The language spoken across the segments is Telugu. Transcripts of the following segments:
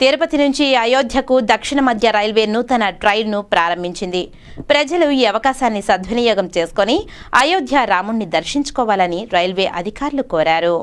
తిరుపతి నుంచి అయోధ్యకు దక్షిణ మధ్య రైల్వే నూతన ట్రైన్ను ప్రారంభించింది. ప్రజలు ఈ అవకాశాన్ని సద్వినియోగం చేసుకొని అయోధ్య రాముణ్ణి దర్శించుకోవాలని రైల్వే అధికారులు కోరారు.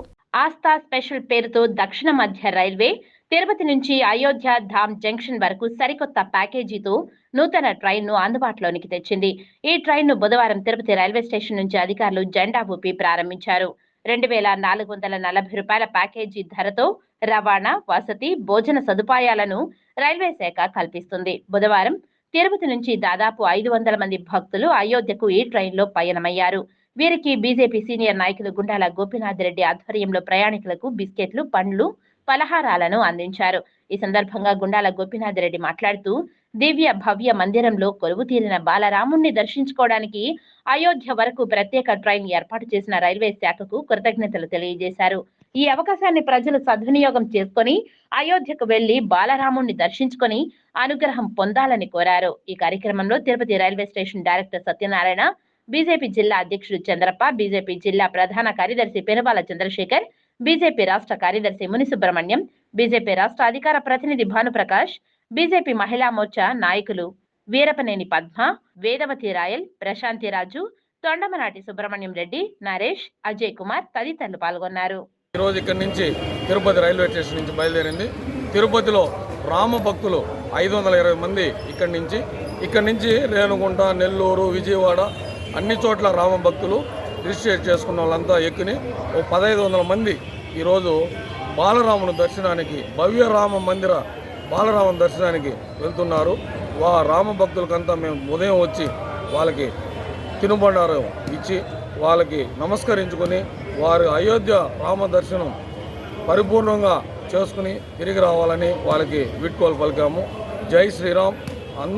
ఆస్థా స్పెషల్ పేరుతో దక్షిణ మధ్య రైల్వే తిరుపతి నుంచి అయోధ్య ధామ్ జంక్షన్ వరకు సరికొత్త ప్యాకేజీతో నూతన ట్రైన్ను అందుబాటులోనికి తెచ్చింది. ఈ ట్రైన్ను బుధవారం తిరుపతి రైల్వే స్టేషన్ నుంచి అధికారులు జెండా ఊపి ప్రారంభించారు. రెండు వేల నాలుగు వందల నలభై రూపాయల ప్యాకేజీ ధరతో రవాణా వసతి భోజన సదుపాయాలను రైల్వే శాఖ కల్పిస్తుంది. బుధవారం తిరుపతి నుంచి దాదాపు ఐదు వందల మంది భక్తులు అయోధ్యకు ఈ ట్రైన్లో పయనమయ్యారు. వీరికి బీజేపీ సీనియర్ నాయకులు గుండాల గోపీనాథ్ రెడ్డి ఆధ్వర్యంలో ప్రయాణికులకు బిస్కెట్లు పండ్లు పలహారాలను అందించారు. ఈ సందర్భంగా గుండాల గోపీనాథ్ రెడ్డి మాట్లాడుతూ దివ్య భవ్య మందిరంలో కొలువు తీరిన బాలరాముణ్ణి దర్శించుకోవడానికి అయోధ్య వరకు ప్రత్యేక ట్రైన్ ఏర్పాటు చేసిన రైల్వే శాఖకు కృతజ్ఞతలు తెలియజేశారు. ఈ అవకాశాన్ని ప్రజలు సద్వినియోగం చేసుకొని అయోధ్యకు వెళ్ళి బాలరాముణ్ణి దర్శించుకొని అనుగ్రహం పొందాలని కోరారు. ఈ కార్యక్రమంలో Tirupati railway station director Satyanarayana BJP జిల్లా అధ్యక్షుడు చంద్రప్ప బీజేపీ జిల్లా ప్రధాన కార్యదర్శి పెనుబాల చంద్రశేఖర్ బీజేపీ రాష్ట్ర కార్యదర్శి మునిసుబ్రహ్మణ్యం బీజేపీ రాష్ట్ర అధికార ప్రతినిధి భానుప్రకాష్ బీజేపీ మహిళా మోర్చా నాయకులు వీరపనేని పద్మ వేదవతి రాయల్ ప్రశాంతి రాజు తొండమనాటి సుబ్రహ్మణ్యం రెడ్డి నరేష్ అజయ్ కుమార్ తదితరులు పాల్గొన్నారు. ఈరోజు ఇక్కడి నుంచి తిరుపతి రైల్వే స్టేషన్ నుంచి బయలుదేరింది. తిరుపతిలో రామ భక్తులు ఐదు వందల ఇరవై మంది ఇక్కడి నుంచి. ఇక్కడి నుంచి రేణుగుంట నెల్లూరు విజయవాడ అన్ని చోట్ల రామ భక్తులు రిజిస్ట్రేట్ చేసుకున్న వాళ్ళంతా ఎక్కుని ఓ పదహైదు వందల మంది ఈరోజు బాలరాముని దర్శనానికి భవ్య రామ మందిర బాలరాముని దర్శనానికి వెళ్తున్నారు. వా రామ భక్తులకంతా మేము ఉదయం వచ్చి వాళ్ళకి తినుబండారం ఇచ్చి వాళ్ళకి నమస్కరించుకొని వారి అయోధ్య రామ దర్శనం పరిపూర్ణంగా చేసుకుని తిరిగి రావాలని వాళ్ళకి వీడ్కోలు పలికాము. జై శ్రీరామ్.